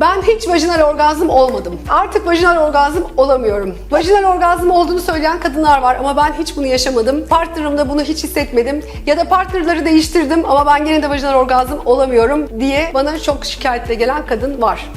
Ben hiç vajinal orgazm olmadım. Artık vajinal orgazm olamıyorum. Vajinal orgazm olduğunu söyleyen kadınlar var ama ben hiç bunu yaşamadım. Partnerimde bunu hiç hissetmedim. Ya da partnerleri değiştirdim ama ben gene de vajinal orgazm olamıyorum diye bana çok şikayetle gelen kadın var.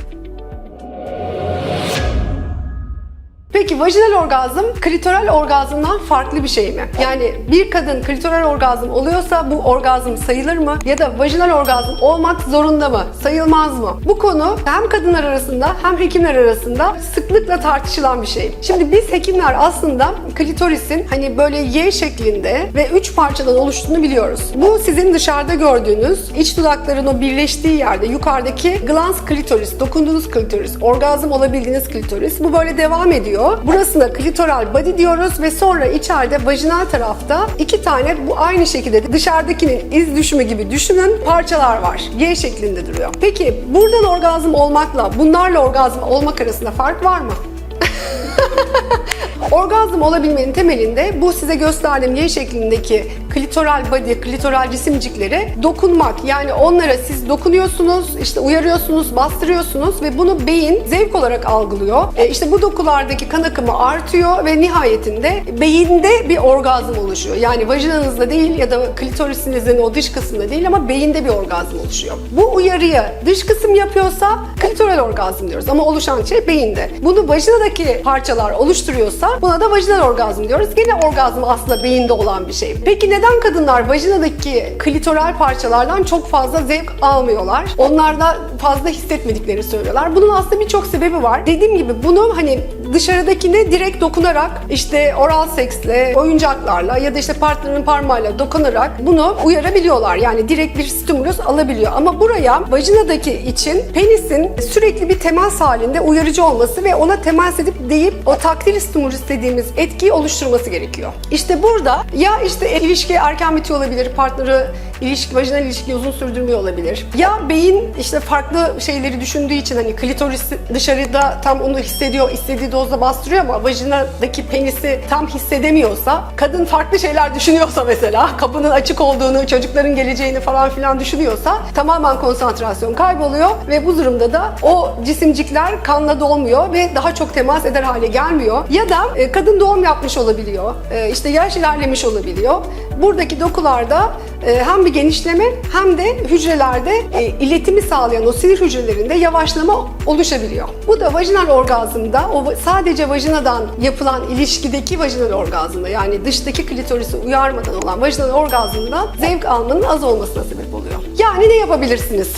Peki vajinal orgazm klitoral orgazmdan farklı bir şey mi? Yani bir kadın klitoral orgazm oluyorsa bu orgazm sayılır mı? Ya da vajinal orgazm olmak zorunda mı? Sayılmaz mı? Bu konu hem kadınlar arasında hem hekimler arasında sıklıkla tartışılan bir şey. Şimdi biz hekimler aslında klitorisin hani böyle Y şeklinde ve üç parçadan oluştuğunu biliyoruz. Bu sizin dışarıda gördüğünüz iç dudakların o birleştiği yerde yukarıdaki glans klitoris, dokunduğunuz klitoris, orgazm olabildiğiniz klitoris. Bu böyle devam ediyor. Burasına klitoral body diyoruz ve sonra içeride vajinal tarafta iki tane bu aynı şekilde dışarıdakinin iz düşümü gibi düşünün parçalar var. Y şeklinde duruyor. Peki buradan orgazm olmakla bunlarla orgazm olmak arasında fark var mı? Orgazm olabilmenin temelinde bu size gösterdiğim Y şeklindeki klitoral body, klitoral cisimciklere dokunmak. Yani onlara siz dokunuyorsunuz, işte uyarıyorsunuz, bastırıyorsunuz ve bunu beyin zevk olarak algılıyor. E işte bu dokulardaki kan akımı artıyor ve nihayetinde beyinde bir orgazm oluşuyor. Yani vajinanızda değil ya da klitorisinizin o dış kısmında değil ama beyinde bir orgazm oluşuyor. Bu uyarıyı dış kısım yapıyorsa klitoral orgazm diyoruz ama oluşan şey beyinde. Bunu vajinadaki parçalar oluşturuyorsa buna da vajinal orgazm diyoruz. Gene orgazm aslında beyinde olan bir şey. Peki neden kadınlar vajinadaki klitoral parçalardan çok fazla zevk almıyorlar? Onlarda fazla hissetmediklerini söylüyorlar. Bunun aslında birçok sebebi var. Dediğim gibi bunu hani dışarıdakine direkt dokunarak işte oral seksle, oyuncaklarla ya da işte partnerinin parmağıyla dokunarak bunu uyarabiliyorlar. Yani direkt bir stimulus alabiliyor. Ama buraya vajinadaki için penisin sürekli bir temas halinde uyarıcı olması ve ona temas edip deyip o takdir stimulus dediğimiz etkiyi oluşturması gerekiyor. İşte burada ya işte ilişki erken bitiyor olabilir, partneri ilişki, vajinal ilişki uzun sürdürmüyor olabilir. Ya beyin işte farklı şeyleri düşündüğü için hani klitoris dışarıda tam onu hissediyor, istediği dozda bastırıyor ama vajinadaki penisi tam hissedemiyorsa, kadın farklı şeyler düşünüyorsa mesela, kapının açık olduğunu, çocukların geleceğini falan filan düşünüyorsa tamamen konsantrasyon kayboluyor ve bu durumda da o cisimcikler kanla dolmuyor ve daha çok temas eder hale gelmiyor. Ya da e, kadın doğum yapmış olabiliyor, e, işte yaş ilerlemiş olabiliyor. Buradaki dokularda e, hem bir genişleme hem de hücrelerde e, iletimi sağlayan o sinir hücrelerinde yavaşlama oluşabiliyor. Bu da vajinal orgazmda o sadece vajinadan yapılan ilişkideki vajinal orgazmda yani dıştaki klitorisi uyarmadan olan vajinal orgazmda zevk almanın az olmasına sebep oluyor. Yani ne yapabilirsiniz?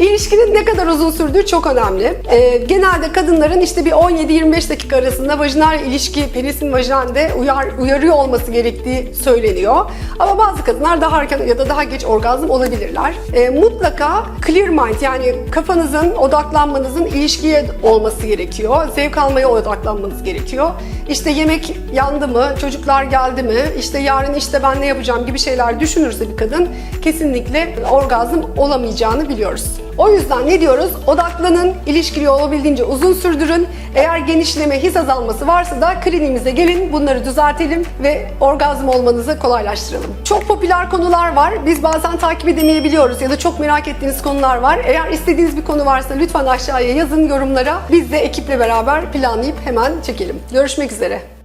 İlişkinin ne kadar uzun sürdüğü çok önemli. Ee, genelde kadınların işte bir 17-25 dakika arasında vajinal ilişki, penisin vajinalde uyar, uyarıyor olması gerektiği söyleniyor. Ama bazı kadınlar daha erken ya da daha geç orgazm olabilirler. Ee, mutlaka clear mind yani kafanızın, odaklanmanızın ilişkiye olması gerekiyor. Zevk almaya odaklanmanız gerekiyor. İşte yemek yandı mı, çocuklar geldi mi, işte yarın işte ben ne yapacağım gibi şeyler düşünürse bir kadın kesinlikle orgazm olamayacağını biliyoruz. O yüzden ne diyoruz? Odaklanın, ilişkili olabildiğince uzun sürdürün. Eğer genişleme, his azalması varsa da kliniğimize gelin, bunları düzeltelim ve orgazm olmanızı kolaylaştıralım. Çok popüler konular var. Biz bazen takip edemeyebiliyoruz ya da çok merak ettiğiniz konular var. Eğer istediğiniz bir konu varsa lütfen aşağıya yazın yorumlara. Biz de ekiple beraber planlayıp hemen çekelim. Görüşmek üzere.